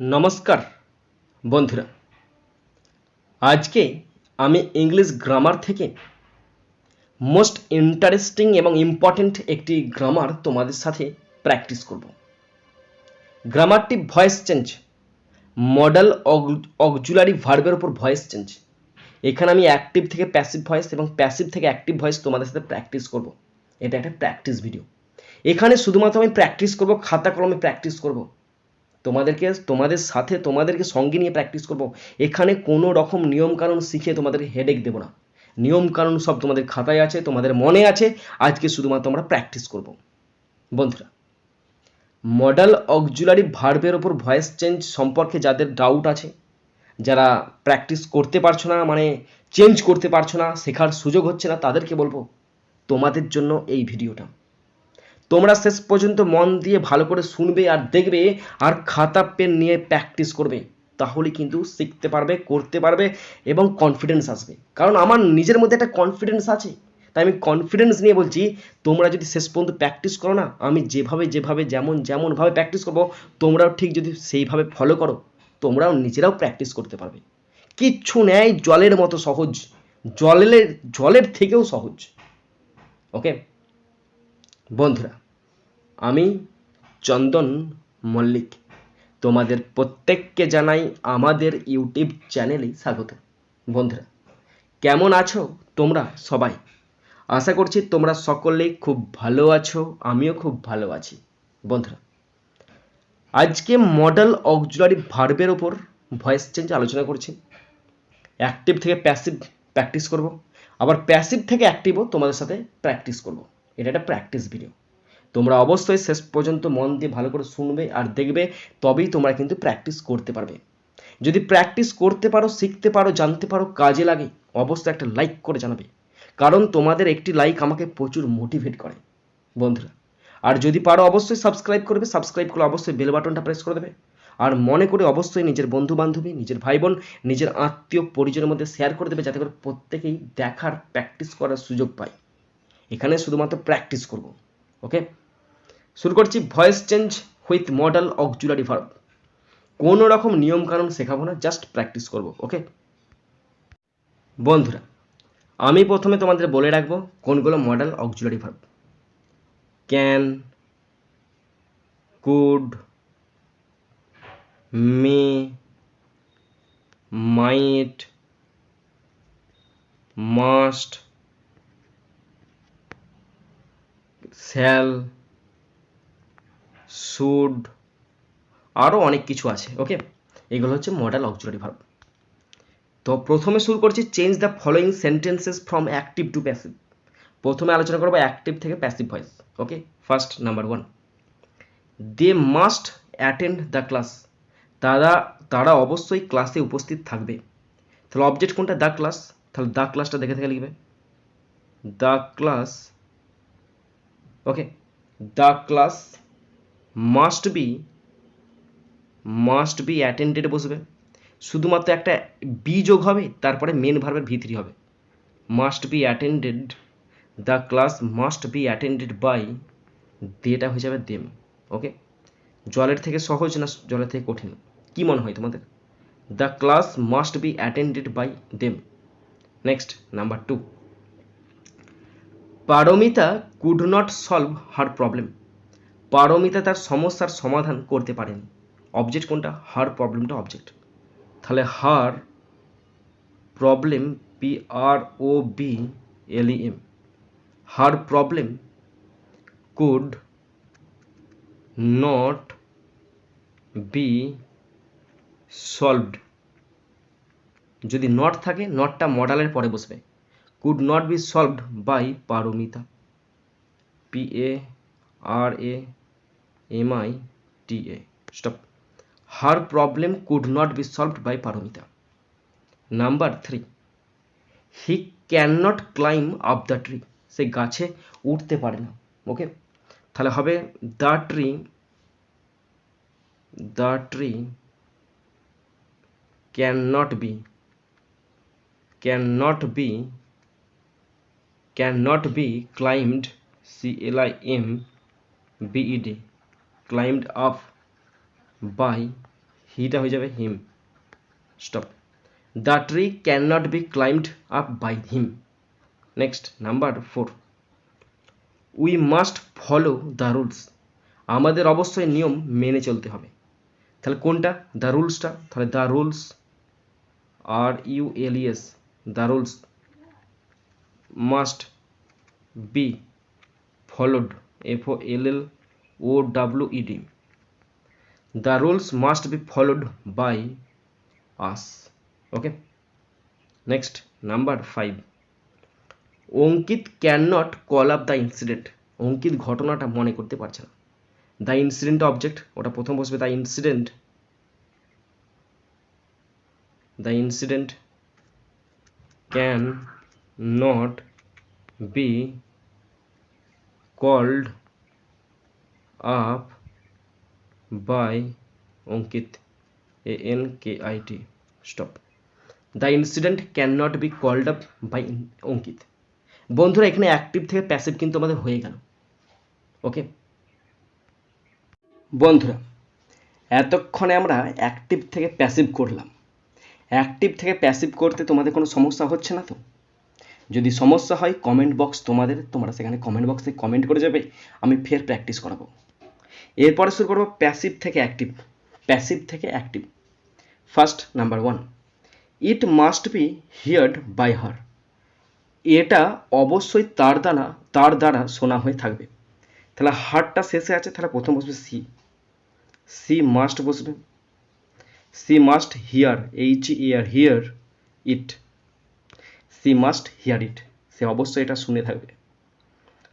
নমস্কার, বন্ধুরা। আজকে আমি ইংলিশ গ্রামার থেকে মোস্ট ইন্টারেস্টিং এবং ইম্পর্ট্যান্ট একটি গ্রামার তোমাদের সাথে প্র্যাকটিস করব। গ্রামারটি ভয়েস চেঞ্জ মডেল অক্সুলারি ভার্বের উপর ভয়েস চেঞ্জ এখানে আমি অ্যাক্টিভ থেকে প্যাসিভ ভয়েস এবং প্যাসিভ থেকে অ্যাক্টিভ ভয়েস তোমাদের সাথে প্র্যাকটিস করব। এটা একটা প্র্যাকটিস ভিডিও এখানে শুধুমাত্র আমি প্র্যাকটিস করব, খাতা কলমে প্র্যাকটিস করব। তোমাদেরকে, তোমাদের সাথে তোমাদেরকে সঙ্গে নিয়ে প্র্যাকটিস করব। এখানে কোনো রকম নিয়মকানুন শিখে তোমাদেরকে হেডেক দেবো না। নিয়মকানুন সব তোমাদের খাতায় আছে, তোমাদের মনে আছে, আজকে শুধুমাত্র আমরা প্র্যাকটিস করব। বন্ধুরা মডেল অক্সুলারি ভার্বের ওপর ভয়েস চেঞ্জ সম্পর্কে যাদের ডাউট আছে, যারা প্র্যাকটিস করতে পারছ না মানে চেঞ্জ করতে পারছ না, শেখার সুযোগ হচ্ছে না, তাদেরকে বলব, তোমাদের জন্য এই ভিডিওটা তোমরা শেষ পর্যন্ত মন দিয়ে ভালো করে শুনবে আর দেখবে আর খাতা, পেন নিয়ে প্র্যাকটিস করবে। তাহলে কিন্তু শিখতে পারবে, করতে পারবে এবং কনফিডেন্স আসবে। কারণ আমার নিজের মধ্যে একটা কনফিডেন্স আছে। তাই আমি কনফিডেন্স নিয়ে বলছি, তোমরা যদি শেষ পর্যন্ত প্র্যাকটিস করো না, আমি যেভাবে যেভাবে, যেমন, যেমনভাবে প্র্যাকটিস করব, তোমরাও ঠিক যদি সেইভাবে ফলো করো, তোমরাও নিজেরাও প্র্যাকটিস করতে পারবে। কিচ্ছু নেয় জলের মতো সহজ। জলের জলের থেকেও সহজ। ওকে বন্ধুরা আমি চন্দন মল্লিক। তোমাদের প্রত্যেককে জানাই আমাদের ইউটিউব চ্যানেলে স্বাগত। বন্ধুরা, কেমন আছো তোমরা সবাই? আশা করছি তোমরা সকলেই খুব ভালো আছো, আমিও খুব ভালো আছি। বন্ধুরা, আজকে মডেল অক্সুলারি ভার্বের ওপর ভয়েস চেঞ্জ আলোচনা করছি। অ্যাক্টিভ থেকে প্যাসিভ প্র্যাকটিস করব। আবার প্যাসিভ থেকে অ্যাক্টিভও তোমাদের সাথে প্র্যাকটিস করব। এটা একটা প্র্যাকটিস ভিডিও তোমরা অবশ্যই শেষ পর্যন্ত মন দিয়ে ভালো করে শুনবে আর দেখবে, তবেই তোমরা কিন্তু প্র্যাকটিস করতে পারবে। যদি প্র্যাকটিস করতে পারো, শিখতে পারো, জানতে পারো, কাজে লাগে, অবশ্যই একটা লাইক করে জানাবে। কারণ তোমাদের একটি লাইক আমাকে প্রচুর মোটিভেট করে, বন্ধুরা। আর যদি পারো, অবশ্যই সাবস্ক্রাইব করবে সাবস্ক্রাইব করলে অবশ্যই বেল বাটনটা প্রেস করে দেবে। আর মনে করে অবশ্যই নিজের বন্ধু বান্ধবী নিজের ভাই বোন নিজের আত্মীয় পরিজনের মধ্যে শেয়ার করে দেবে, যাতে করে প্রত্যেকেই দেখার প্র্যাকটিস করার সুযোগ পায়। এখানে শুধুমাত্র প্র্যাকটিস করব ওকে শুরু করছি voice change with modal auxiliary verb কোনো রকম নিয়ম কানুন শেখাবো না জাস্ট প্র্যাকটিস করব ওকে বন্ধুরা, আমি প্রথমে তোমাদের বলে রাখব কোনগুলো modal auxiliary verb can could may might must shall should আরও অনেক কিছু আছে ওকে এগুলো হচ্ছে মডেল অক্সুলারি ভার্ব তো প্রথমে শুরু করছি change the following sentences from active to passive প্রথমে আলোচনা করব অ্যাক্টিভ থেকে passive voice okay first number one they must attend the class তারা তারা অবশ্যই ক্লাসে উপস্থিত থাকবে। তাহলে অবজেক্ট কোনটা? দ্য ক্লাস তাহলে দ্য ক্লাসটা দেখে থেকে লিখবে। The class okay the class must be must be attended বসবে। শুধুমাত্র একটা বি যোগ হবে, তারপরে মেন ভার্বের ভিতরি হবে। Must be attended the class must be attended by দেটা হয়ে যাবে দেম ওকে জলের থেকে সহজ না জলের থেকে কঠিন? কি মনে হয় তোমাদের? The class must be attended by them next number two Paramita could not solve her problem Paramita তার সমস্যার সমাধান করতে পারেন। অবজেক্ট কোনটা? হার প্রবলেমটা অবজেক্ট তাহলে her problem P R O B L E M her problem could not be solved যদি not থাকে নটটা মডেলের পরে বসবে। Could not be solved by Paramita. P A R A M I T A stop her problem could not be solved by Paramita number three he can not climb up the tree সে গাছে উঠতে পারে না okay তাহলে হবে the tree the tree can not be can not be can not be climbed C L I M B E D climbed up by হিটা হয়ে যাবে him stop the tree can not be climbed up by him next number four we must follow the rules আমাদের অবশ্যই নিয়ম মেনে চলতে হবে। তাহলে কোনটা? দ্য রুলসটা তাহলে the rules R U L S the rules must be followed F O L L D the rules must be followed by us okay next number five Ankit can not call up the incident Ankit ঘটনাটা মনে করতে পারছে না। The incident object ওটা প্রথম বসবে the incident the incident can not be called by Ankit A N K I T stop the incident can not be called up by Ankit. বন্ধুরা, এখানে অ্যাক্টিভ থেকে প্যাসিভ কিন্তু আমাদের হয়ে গেল। ওকে বন্ধুরা, এতক্ষণে আমরা অ্যাক্টিভ থেকে প্যাসিভ করলাম। অ্যাক্টিভ থেকে প্যাসিভ করতে তোমাদের কোনো সমস্যা হচ্ছে না তো? যদি সমস্যা হয় কমেন্ট বক্স তোমাদের, তোমরা সেখানে কমেন্ট বক্সে কমেন্ট করে যাবে, আমি ফের প্র্যাকটিস করাবো। এরপরে শুরু করব প্যাসিভ থেকে অ্যাক্টিভ প্যাসিভ থেকে active first number one it must be heard by her এটা অবশ্যই তার দ্বারা তার দ্বারা শোনা হয়ে থাকবে। তাহলে হারটা শেষে আছে, তাহলে প্রথম বসবে সি সি মাস্ট বসবে। She must hear H ear hear it she must hear it সে অবশ্যই এটা শুনে থাকবে।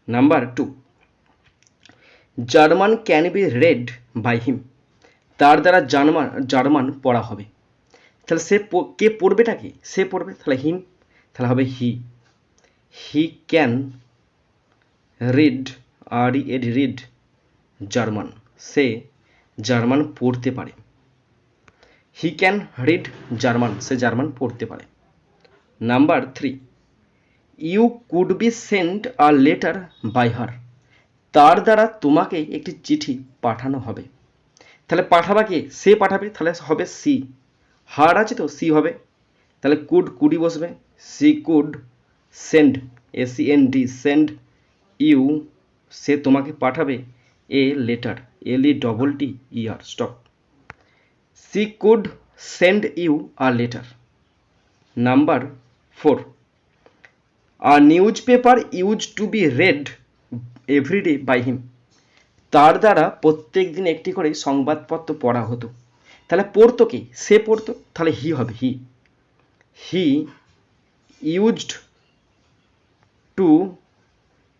Number two German can be read by him. তার দ্বারা জার্মান জার্মান পড়া হবে। তাহলে সে কে পড়বেটা কি? সে পড়বে, তাহলে হিম, তাহলে হবে he. He can read, R E ed read German. Say German পড়তে পারে। হি ক্যান রিড জার্মান, সে জার্মান পড়তে পারে। Number three. You could be sent a letter by her. তার দ্বারা তোমাকে একটি চিঠি পাঠানো হবে। তাহলে পাঠাবা কে? সে পাঠাবে, তাহলে হবে সি। হার আছে তো, সি হবে। তাহলে কুড, কুডি বসবে। She could send S E N D send you, সে তোমাকে পাঠাবে a letter, L E double T E R stop. She could send you a letter. Number four. A newspaper use to be read every day by him তার দ্বারা প্রত্যেক দিন একটি করে সংবাদপত্র পড়া হতো। তাহলে পড়তো কি? সে পড়তো, তাহলে হি হবে he he used to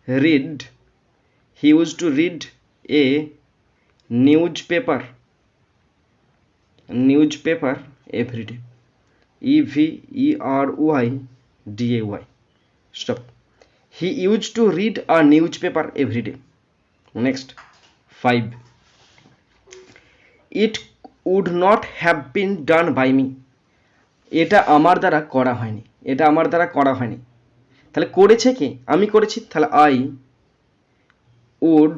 read he use to read a newspaper newspaper every day E V E R Y D A Y stop he use to read a newspaper every day next five it would not have been done by me এটা আমার দ্বারা করা হয়নি। এটা আমার দ্বারা করা হয়নি। তাহলে করেছে কে? আমি করেছি। তাহলে I would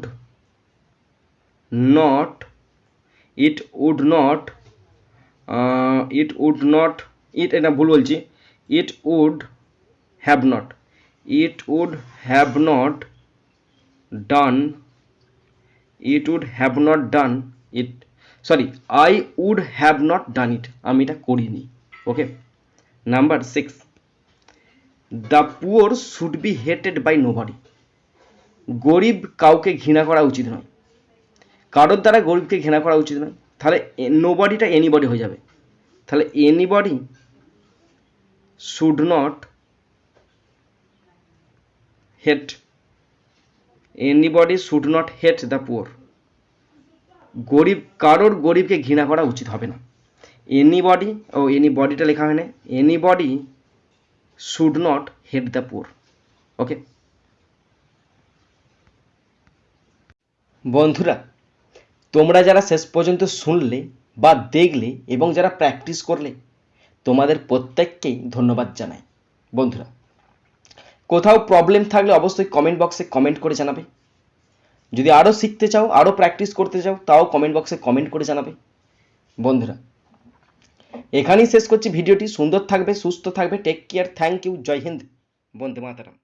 not it would not it would not it এটা ভুল বলছি। It would have not it would have not done it would have not done it sorry I would have not done it আমি এটা করিনি okay number six the poor should be hated by nobody গরিব কাউকে ঘৃণা করা উচিত নয়। কারোর দ্বারা গরিবকে ঘৃণা করা উচিত নয়। তাহলে নোবডিটা এনিবডি হয়ে যাবে। তাহলে anybody should not hate anybody should not hate the poor গরিব, কারোর গরিবকে ঘৃণা করা উচিত হবে না। এনিবডি ও এনি বডিটা লেখা হয় না। Anybody should not hate the poor okay বন্ধুরা, তোমরা যারা শেষ পর্যন্ত শুনলে বা দেখলে এবং যারা প্র্যাকটিস করলে, তোমাদের প্রত্যেককেই ধন্যবাদ জানাই। বন্ধুরা কোথাও প্রবলেম থাকলে অবশ্যই কমেন্ট বক্সে কমেন্ট করে জানাবে। যদি আরও শিখতে চাও আরও প্র্যাকটিস করতে চাও, তাও কমেন্ট বক্সে কমেন্ট করে জানাবে। বন্ধুরা, এখানেই শেষ করছি ভিডিওটি। সুন্দর থাকবে, সুস্থ থাকবে। Take care thank you Jai Hind বন্ধু মাতারাম।